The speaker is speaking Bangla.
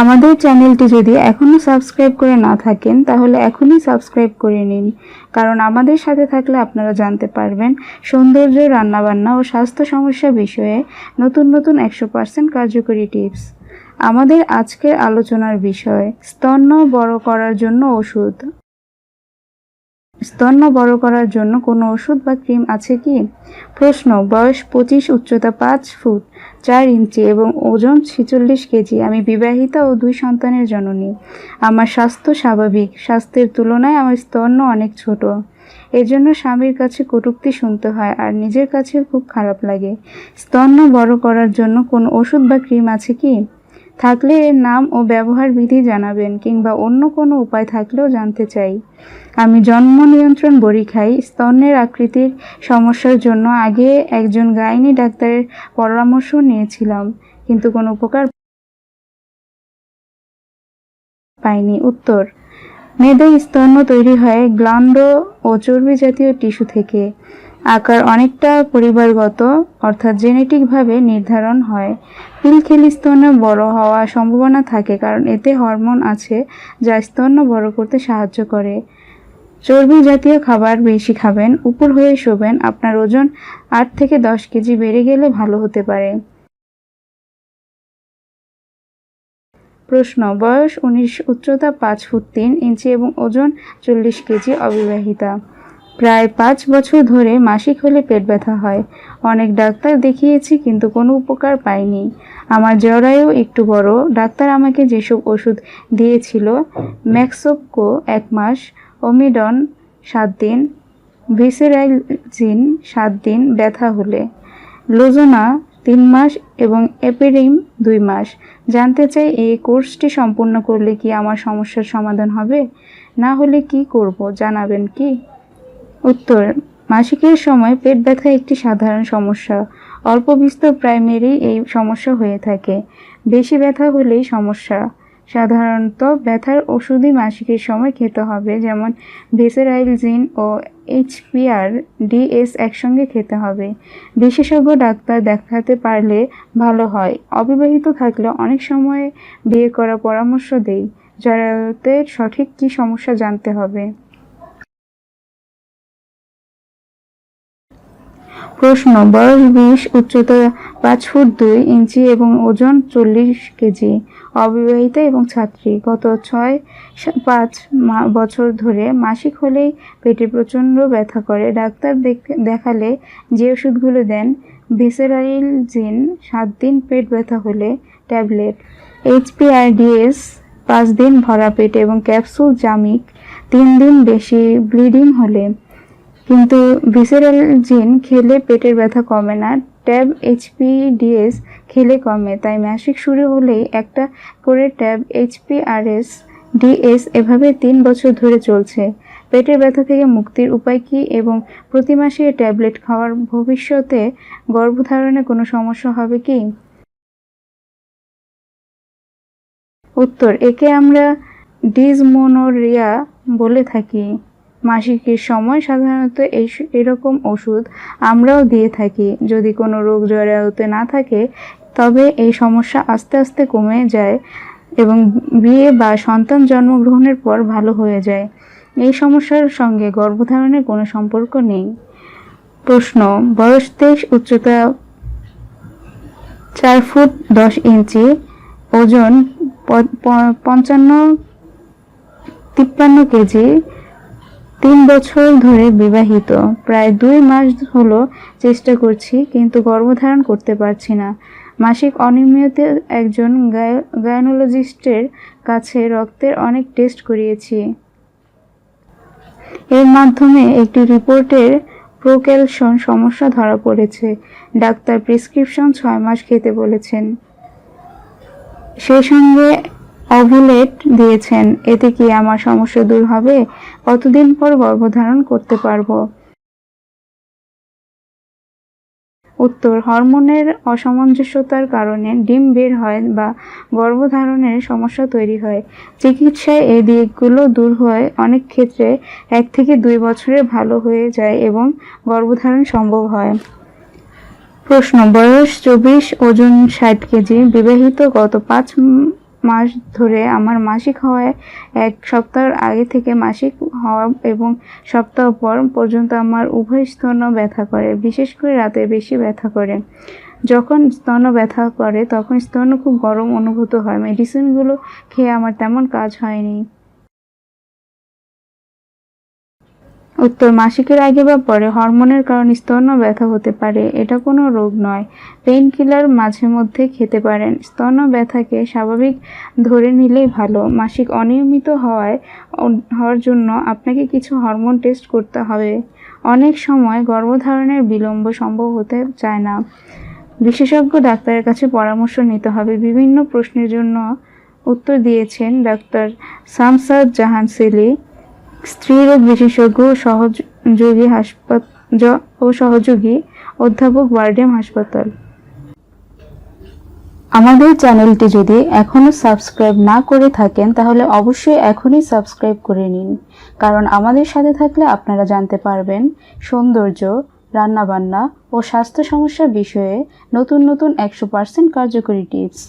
আমাদের চ্যানেলটি যদি এখনও সাবস্ক্রাইব করে না থাকেন, তাহলে এখনই সাবস্ক্রাইব করে নিন। কারণ আমাদের সাথে থাকলে আপনারা জানতে পারবেন সৌন্দর্য, রান্নাবান্না ও স্বাস্থ্য সমস্যা বিষয়ে নতুন নতুন একশো পার্সেন্ট কার্যকরী টিপস। আমাদের আজকের আলোচনার বিষয় স্তন্য বড় করার জন্য ওষুধ। স্তন্য বড় করার জন্য কোনো ওষুধ বা ক্রিম আছে কি? প্রশ্ন, বয়স পঁচিশ, উচ্চতা পাঁচ ফুট, চার ইঞ্চি এবং ওজন ছেচল্লিশ কেজি। আমি বিবাহিতা ও দুই সন্তানের জননী। আমার স্বাস্থ্য স্বাভাবিক। স্বাস্থ্যের তুলনায় আমার স্তন্য অনেক ছোট। এজন্য স্বামীর কাছে কটূক্তি শুনতে হয় আর নিজের কাছে খুব খারাপ লাগে। স্তন্য বড় করার জন্য কোনো ওষুধ বা ক্রিম আছে কি? থাকলে এর নাম ও ব্যবহার বিধি জানাবেন কিংবা অন্য কোনো উপায় থাকলেও জানতে চাই। আমি জন্ম নিয়ন্ত্রণ বড়ি খাই, স্তন্যের আকৃতির সমস্যার জন্য আগে একজন গাইনি ডাক্তারের পরামর্শ নিয়েছিলাম, কিন্তু কোনো উপকার পাইনি। উত্তর, মেদে স্তন্য তৈরি হয় গ্লান্ড ও চর্বি জাতীয় টিস্যু থেকে। আকার অনেকটা পরিবারগত, অর্থাৎ জেনেটিকভাবে নির্ধারণ হয়। পিল খেলি স্তন্য বড় হওয়ার সম্ভাবনা থাকে, কারণ এতে হরমোন আছে যা স্তন্য বড় করতে সাহায্য করে। চর্বি জাতীয় খাবার বেশি খাবেন, উপর হয়ে শোবেন, আপনার ওজন আট থেকে দশ কেজি বেড়ে গেলে ভালো হতে পারে। প্রশ্ন, বয়স উনিশ, উচ্চতা পাঁচ ফুট তিন ইঞ্চি এবং ওজন চল্লিশ কেজি অবিবাহিতা। প্রায় পাঁচ বছর ধরে মাসিক হলে পেট ব্যথা হয়। অনেক ডাক্তার দেখিয়েছি, কিন্তু কোনো উপকার পাইনি। আমার জরায়ু একটু বড়। ডাক্তার আমাকে যেসব ওষুধ দিয়েছিল, ম্যাক্সোপকো এক মাস, ওমিডন সাত দিন ভিসেরাইজিন সাত দিন ব্যথা হলে, লোজোনা তিন মাস এবং এপেরিম দুই মাস। জানতে চাই এই কোর্সটি সম্পূর্ণ করলে কি আমার সমস্যার সমাধান হবে? না হলে কি করব? জানাবেন কি? উত্তর, মাসিকের সময় পেট ব্যথা একটি সাধারণ সমস্যা। অল্প বিস্তর প্রাইমারি এই সমস্যা হয়ে থাকে। বেশি ব্যথা হলেই সমস্যা। সাধারণত ব্যথার ওষুধই মাসিকের সময় খেতে হবে, যেমন ভেসেরাইলজিন ও এইচপিআর ডিএস একসঙ্গে খেতে হবে। বিশেষজ্ঞ ডাক্তার দেখাতে পারলে ভালো হয়। অবিবাহিত থাকলে অনেক সময় বিয়ে করার পরামর্শ দেই। যাতে সঠিক কী সমস্যা জানতে হবে? প্রশ্ন বয়স বিশ, উচ্চতা পাঁচ ফুট দুই ইঞ্চি এবং ওজন চল্লিশ কেজি। অবিবাহিতা এবং ছাত্রী। গত ছয় পাঁচ বছর ধরে মাসিক হলেই পেটে প্রচণ্ড ব্যথা করে। ডাক্তার দেখ- দেখালে যে ওষুধগুলো দেন ভিসেরাইলজিন সাত দিন পেট ব্যথা হলে ট্যাবলেট এইচপিআরডিএস পাঁচ দিন ভরা পেট এবং ক্যাপসুল জামিক তিন দিন বেশি ব্লিডিং হলে কিন্তু ভিসেরাল জিন খেলে পেটের ব্যথা কমে না ট্যাব এইচপিডিএস খেলে কমে। তাই মাসিক শুরু হলেই একটা করে ট্যাব এইচপিআরএস ডিএস এভাবে তিন বছর ধরে চলছে। পেটের ব্যথা থেকে মুক্তির উপায় কী এবং প্রতি মাসে ট্যাবলেট খাওয়ার ভবিষ্যতে গর্ভধারণে কোনো সমস্যা হবে কি? উত্তর, একে আমরা ডিজমোনোরিয়া বলে থাকি। মাসিকের সময় সাধারণত এই এরকম ওষুধ আমরাও দিয়ে থাকি। যদি কোনো রোগ জরায়ুতে না থাকে, তবে এই সমস্যা আস্তে আস্তে কমে যায় এবং বিয়ে বা সন্তান জন্মগ্রহণের পর ভালো হয়ে যায়। এই সমস্যার সঙ্গে গর্ভধারণের কোনো সম্পর্ক নেই। প্রশ্ন, বয়স তেইশ, উচ্চতা চার ফুট দশ ইঞ্চি, ওজন পঞ্চান্ন, তিপ্পান্ন কেজি তিন বছর ধরে বিবাহিত। প্রায় দুই মাস হলো চেষ্টা করছি, কিন্তু গর্ভধারণ করতে পারছি না। মাসিক অনিয়মিত একজন গায়নোলজিস্টের কাছে রক্তের অনেক টেস্ট করিয়েছি। এর মাধ্যমে একটি রিপোর্টের প্রোক্যালশন সমস্যা ধরা পড়েছে। ডাক্তার প্রেসক্রিপশন ছয় মাস খেতে বলেছেন। সেই সঙ্গে অভুলেট দিয়েছেন, এতে কি আমার সমস্যা দূর হবে? কতদিন পর গর্ভধারণ করতে পারব? উত্তর, হরমোনের অসামঞ্জস্যতার কারণে ডিম বের হয় বা গর্ভধারণের সমস্যা তৈরি হয়। চিকিৎসায় এই দিকগুলো দূর হয়, অনেক ক্ষেত্রে এক থেকে দুই বছরে ভালো হয়ে যায় এবং গর্ভধারণ সম্ভব হয়। প্রশ্ন, বয়স চব্বিশ, ওজন ষাট কেজি, বিবাহিত গত পাঁচ মাস ধরে আমার মাসিক হওয়ায় এক সপ্তাহের আগে থেকে মাসিক হওয়া এবং সপ্তাহ পর পর্যন্ত আমার উভয় স্তন ব্যথা করে, বিশেষ করে রাতে বেশি ব্যথা করে। যখন স্তন ব্যথা করে, তখন স্তন খুব গরম অনুভূত হয়। মেডিসিনগুলো খেয়ে আমার তেমন কাজ হয়নি। উত্তর মাসিকের আগে বা পরে হরমোনের কারণে স্তন ব্যথা হতে পারে। এটা কোনো রোগ নয়। পেইন কিলার মাঝে মধ্যে খেতে পারেন। স্তন ব্যথাকে স্বাভাবিক ধরে নিলেই ভালো। মাসিক অনিয়মিত হওয়ায় হওয়ার জন্য আপনাকে কিছু হরমোন টেস্ট করতে হবে। অনেক সময় গর্ভধারণের বিলম্ব সম্ভব হতে চায় না। বিশেষজ্ঞ ডাক্তারের কাছে পরামর্শ নিতে হবে। বিভিন্ন প্রশ্নের জন্য উত্তর দিয়েছেন ডাক্তার শামসাদ জাহান সেলি। স্ত্রীরোগ বিশেষজ্ঞ সহযোগী হাসপাতাল ও সহযোগী অধ্যাপক ওয়ার্ডিয়াম হাসপাতাল। আমাদের চ্যানেলটি যদি এখনও সাবস্ক্রাইব না করে থাকেন, তাহলে অবশ্যই এখনই সাবস্ক্রাইব করে নিন। কারণ আমাদের সাথে থাকলে আপনারা জানতে পারবেন সৌন্দর্য, রান্নাবান্না ও স্বাস্থ্য সমস্যার বিষয়ে নতুন নতুন একশো পার্সেন্ট কার্যকরী টিপস।